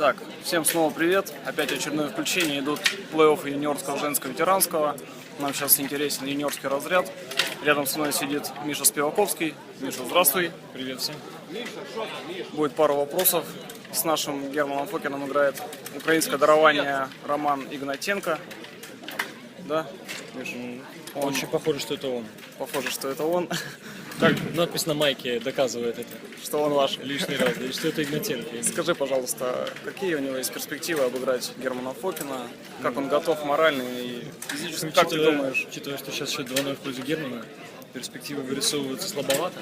Так, всем снова привет. Опять очередное включение. Идут плей-офф юниорского, женского, ветеранского. Нам сейчас интересен юниорский разряд. Рядом со мной сидит Миша Спиваковский. Миша, здравствуй. Привет всем. Будет пару вопросов. С нашим Германом Фокином играет украинское дарование Роман Игнатенко. Да, Миша? Он, Очень похоже, что это он. похоже, что это он, Так, надпись на майке доказывает это что он ваш. лишний раз. И что это Игнатенко. Скажи, пожалуйста, какие у него есть перспективы обыграть Германа Фокина? Как он готов морально и физически? Как ты думаешь? Учитывая, что сейчас счет 2 в пользу Германа, перспективы вырисовываются слабовато.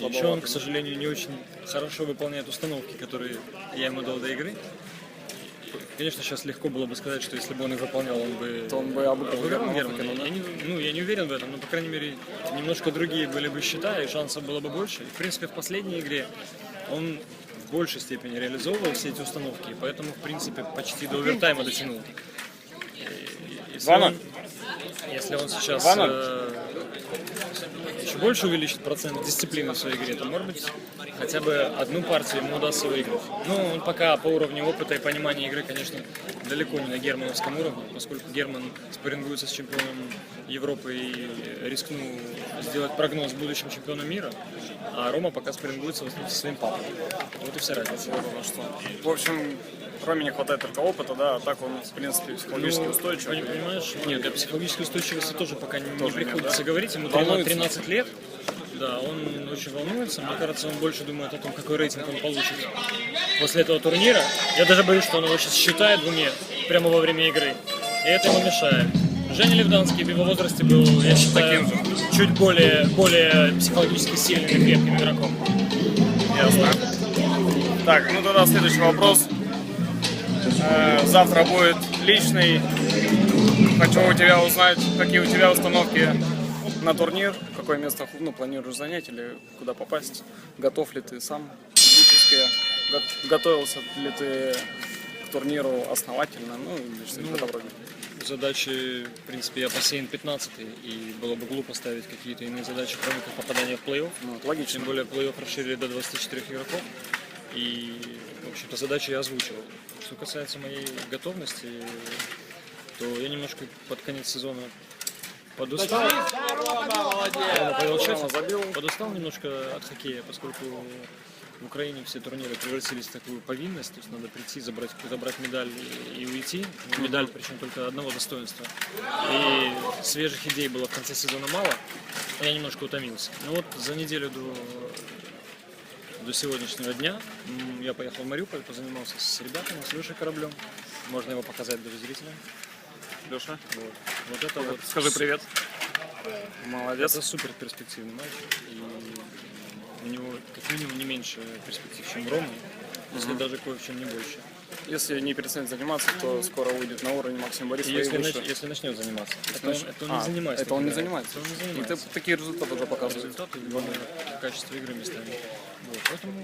И Еще он, к сожалению, не очень хорошо выполняет установки, которые я ему дал до игры. Конечно, сейчас легко было бы сказать, что если бы он их выполнял, он бы То он бы обыграл Германа Германа. Я не, ну, я не уверен в этом, но, по крайней мере, немножко другие были бы счета, и шансов было бы больше. И, в принципе, в последней игре он в большей степени реализовывал все эти установки, и поэтому, в принципе, почти до овертайма дотянул. И Если он, если он сейчас э, еще больше увеличит процент дисциплины в своей игре, то, может быть, хотя бы одну партию ему удастся выиграть. Ну, он пока по уровню опыта и понимания игры, конечно, далеко не на германовском уровне, поскольку Герман спаррингуется с чемпионом Европы и рискну сделать прогноз будущим чемпионом мира, а Рома пока спаррингуется в основном со своим папой. Вот и вся разница. Что. В общем, Роме не хватает только опыта, да, а так он, в принципе, психологически Ну, устойчив. пони- Понимаешь? Нет, для психологической устойчивости тоже пока не, не Тоже нет, приходится да? говорить. Ему Волнуется? 13 лет. Да, он очень волнуется. Мне кажется, он больше думает о том, какой рейтинг он получит после этого турнира. Я даже боюсь, что он его сейчас считает в уме прямо во время игры. И это ему мешает. Женя Левданский в его возрасте был, я считаю, чуть более, более психологически сильным и крепким игроком. Ясно. Так, ну тогда следующий вопрос. Э, Завтра будет личный. Хочу у тебя узнать, какие у тебя установки на турнир, какое место ну, планируешь занять или куда попасть. Готов ли ты сам физически? Го- Готовился ли ты к турниру основательно? Ну, или что-нибудь в этом роде. Задачи, в принципе, я бассейн 15 и было бы глупо ставить какие-то иные задачи, кроме как попадания в плей-офф. Ну, это логично. Тем более плей-офф расширили до 24 игроков. И, в общем-то, задачи я озвучивал. Что касается моей готовности, то я немножко под конец сезона подустал. Рома. Рома забил. Подустал немножко от хоккея, поскольку в Украине все турниры превратились в такую повинность, то есть надо прийти, забрать, забрать медаль и, и уйти. Медаль, причем только одного достоинства. И свежих идей было в конце сезона мало, я немножко утомился. Ну вот за неделю до, до сегодняшнего дня я поехал в Мариуполь, позанимался с ребятами, с Лешей Кораблем. Можно его показать даже зрителям. Леша, Вот, вот это вот. скажи привет. Молодец. Это супер перспективный матч. И у него как минимум не меньше перспектив, чем у Ромы, если даже кое в чем не больше. Если не перестанет заниматься, то скоро выйдет на уровень Максима И Борисова если, нач- если начнет заниматься. Это, он, это он а, не занимается. Это он не занимается. Это он не И ты занимается. такие результаты уже показываешь. Результаты и качество игры местами. Вот. Поэтому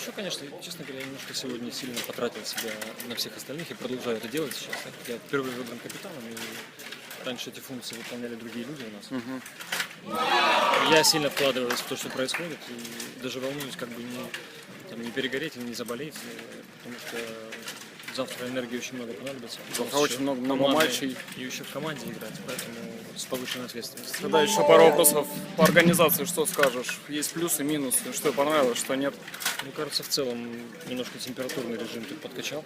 еще, конечно, честно говоря, я немножко сегодня сильно потратил себя на всех остальных и продолжаю это делать сейчас. так как Я впервые выбран капитаном, и раньше эти функции выполняли другие люди у нас. Я сильно вкладываюсь в то, что происходит, и даже волнуюсь, как бы не, там, не перегореть или не заболеть, э, потому что завтра энергии очень много понадобится. Завтра очень много- много матчей. И еще в команде играть, поэтому с повышенной ответственностью. Тогда еще пару вопросов по организации. Что скажешь? Есть плюсы, минусы? Что понравилось, что нет? Мне кажется, в целом немножко температурный режим тут подкачал.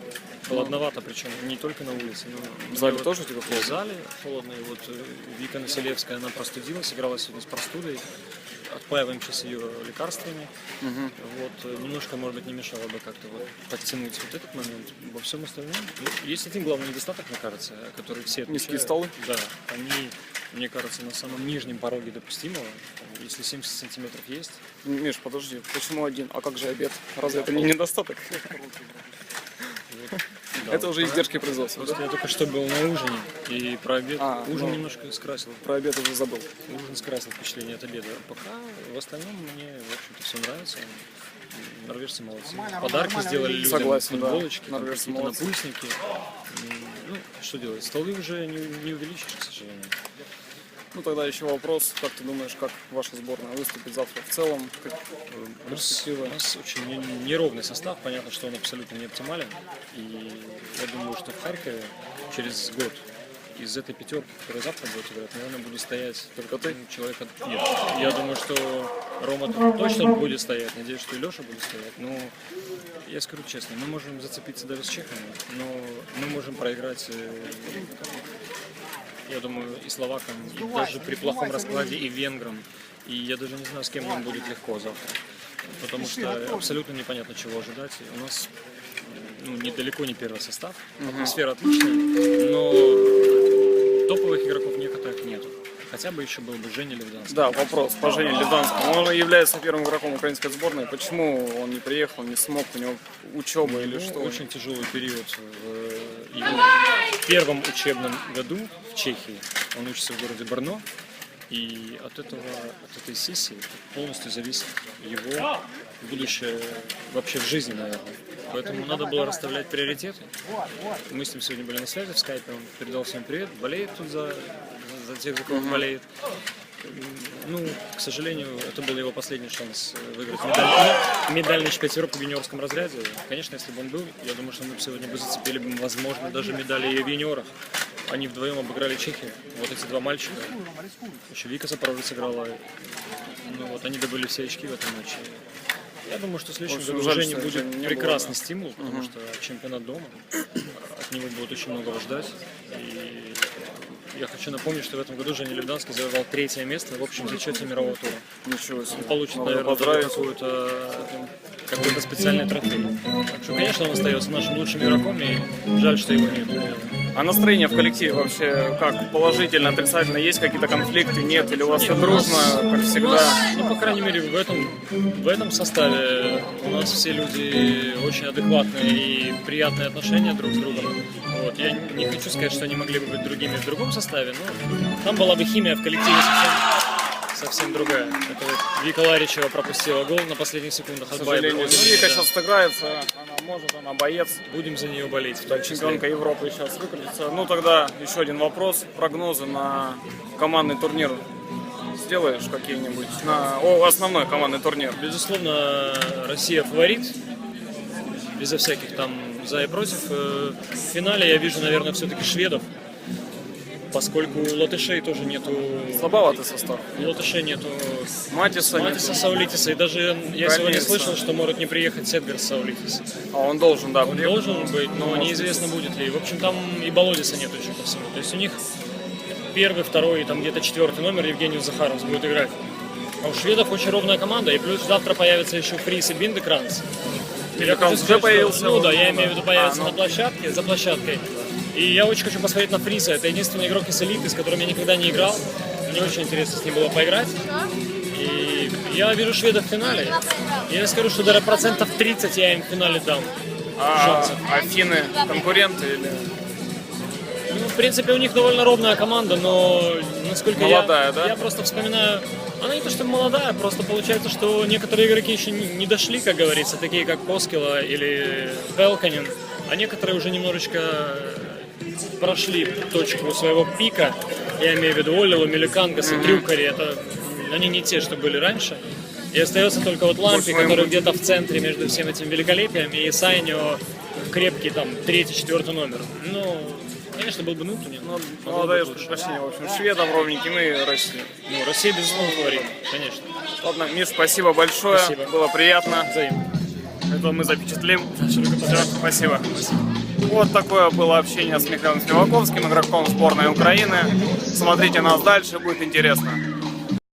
Холодновато, причем не только на улице, но В зале вот тоже в холодно? зале холодно. И вот э, Вика Населевская, она простудилась, играла сегодня с простудой. Отпаиваем сейчас ее лекарствами. Вот, э, немножко, может быть, не мешало бы как-то вот подтянуть вот этот момент. Во всем остальном есть один главный недостаток, мне кажется, который все Низкие отмечают. столы? Да, они, мне кажется, на самом нижнем пороге допустимого. Если 70 сантиметров есть, Миш, подожди, почему один? А как же обед? Разве это не недостаток? да, Это уже издержки производства. Просто да? я только что был на ужине, и про обед. А, ужин ну. немножко скрасил. Про обед уже забыл. Ужин скрасил впечатление от обеда. Пока в остальном мне, в общем-то, все нравится. Норвежцы молодцы. Подарки сделали людям, Согласен, да. футболочки, Норвежцы молодцы. напульсники. Ну, что делать? Столы уже не, не увеличишь, к сожалению. Ну тогда еще вопрос, как ты думаешь, как ваша сборная выступит завтра в целом? Как, э, У нас, у нас очень не- неровный состав, понятно, что он абсолютно не оптимален. И я думаю, что в Харькове через год из этой пятерки, которая завтра будет играть, наверное, будет стоять только ты, человек. от- Нет, я думаю, что Рома точно будет стоять, надеюсь, что и Леша будет стоять. Но я скажу честно, мы можем зацепиться даже с чехами, но мы можем проиграть э, я думаю, и словакам, и даже при плохом раскладе, и венграм. И я даже не знаю, с кем нам будет легко завтра. Потому что абсолютно непонятно, чего ожидать. У нас ну, недалеко не первый состав. Атмосфера отличная, но топовых игроков некоторых нету. Хотя бы еще был бы Женя Левданский. Да, вопрос по Жене Левданскому. Он является первым игроком украинской сборной. Почему он не приехал, не смог, у него учеба или Ну, что? Очень тяжелый период в его первом учебном году в Чехии. Он учится в городе Брно. И от этого, от этой сессии полностью зависит его будущее вообще в жизни, наверное. Поэтому надо было расставлять приоритеты. Мы с ним сегодня были на связи в скайпе, он передал всем привет, болеет тут за, за, тех, за кого он болеет. Ну, к сожалению, это был его последний шанс выиграть медаль, медальный пятерку в юниорском разряде. Конечно, если бы он был, я думаю, что мы бы сегодня бы зацепили бы, возможно, даже медали и в юниорах. Они вдвоем обыграли Чехию. Вот эти два мальчика. Еще Вика Запорожец играла. Ну вот, они добыли все очки в этом матче. Я думаю, что в следующем году будет Жени не было, прекрасный стимул, потому что чемпионат дома. От него будут очень многого ждать. И я хочу напомнить, что в этом году Женя Левданский завоевал третье место в общем зачете мирового тура. Ничего себе. Получит, Надо наверное, поздравить. какую-то какой-то специальный трофей. Так что, конечно, он остается нашим лучшим игроком, и жаль, что его нет. А настроение в коллективе вообще как? Положительно, отрицательно? Есть какие-то конфликты? Нет? Или у вас все дружно, как всегда? ну, по крайней мере, в этом, в этом составе у нас все люди очень адекватные и приятные отношения друг с другом. Вот. Я не хочу сказать, что они могли бы быть другими в другом составе, но там была бы химия в коллективе совсем, совсем другая. Это вот Вика Ларичева пропустила гол на последних секундах от Байбера. Ну, Вика сейчас отыграется, она может, она боец. Будем за нее болеть. В том числе. Чемпионка Европы сейчас выкрутится. Ну тогда еще один вопрос. Прогнозы на командный турнир сделаешь какие-нибудь? На о, основной командный турнир. Безусловно, Россия фаворит. Безо всяких там за и против. Э, В финале я вижу, наверное, все-таки шведов. Поскольку у латышей тоже нету... Слабоватый состав. У латышей нету Матиса. Матиса Саулитиса. И даже я сегодня Конечно. слышал, что может не приехать Сетгар Саулитис. А он должен, да, Он приехать. должен быть, но неизвестно будет ли. В общем, там и Болодиса нет еще ко всему. То есть у них первый, второй и там где-то четвертый номер Евгений Захаровс будет играть. А у шведов очень ровная команда, и плюс завтра появится еще Фрис и Биндекранс. Биндекранс уже появился? Ну да, я имею в виду появится А, ну. на площадке, за площадкой. И я очень хочу посмотреть на Фриса. Это единственный игрок из элиты, с которым я никогда не играл. Мне очень интересно с ним было поиграть. И я вижу шведов в финале. Я скажу, что даже процентов 30 я им в финале дам. А, а финны конкуренты или... Ну, в принципе, у них довольно ровная команда, но насколько Молодая, я, да? я просто вспоминаю, она не то что молодая, просто получается, что некоторые игроки еще не, дошли, как говорится, такие как Коскила или Велканин, а некоторые уже немножечко прошли точку своего пика. Я имею в виду Олилу, Меликангаса, Трюкари. Это они не те, что были раньше. И остается только вот Лампи, который где-то в центре между всем этим великолепием, и Сайнио крепкий там третий, четвертый номер. Ну, конечно, был бы Нутунин. Ну, Могло ну, лучше. предпочтение, в общем, шведам ровненьким и России. Ну, Россия, безусловно, фаворит, конечно. Ладно, Миш, спасибо большое. Спасибо. Было приятно. Взаимно. Это мы запечатлим. Всё, спасибо. Вот такое было общение с Михаилом Сливаковским, игроком сборной Украины. Смотрите нас дальше, будет интересно.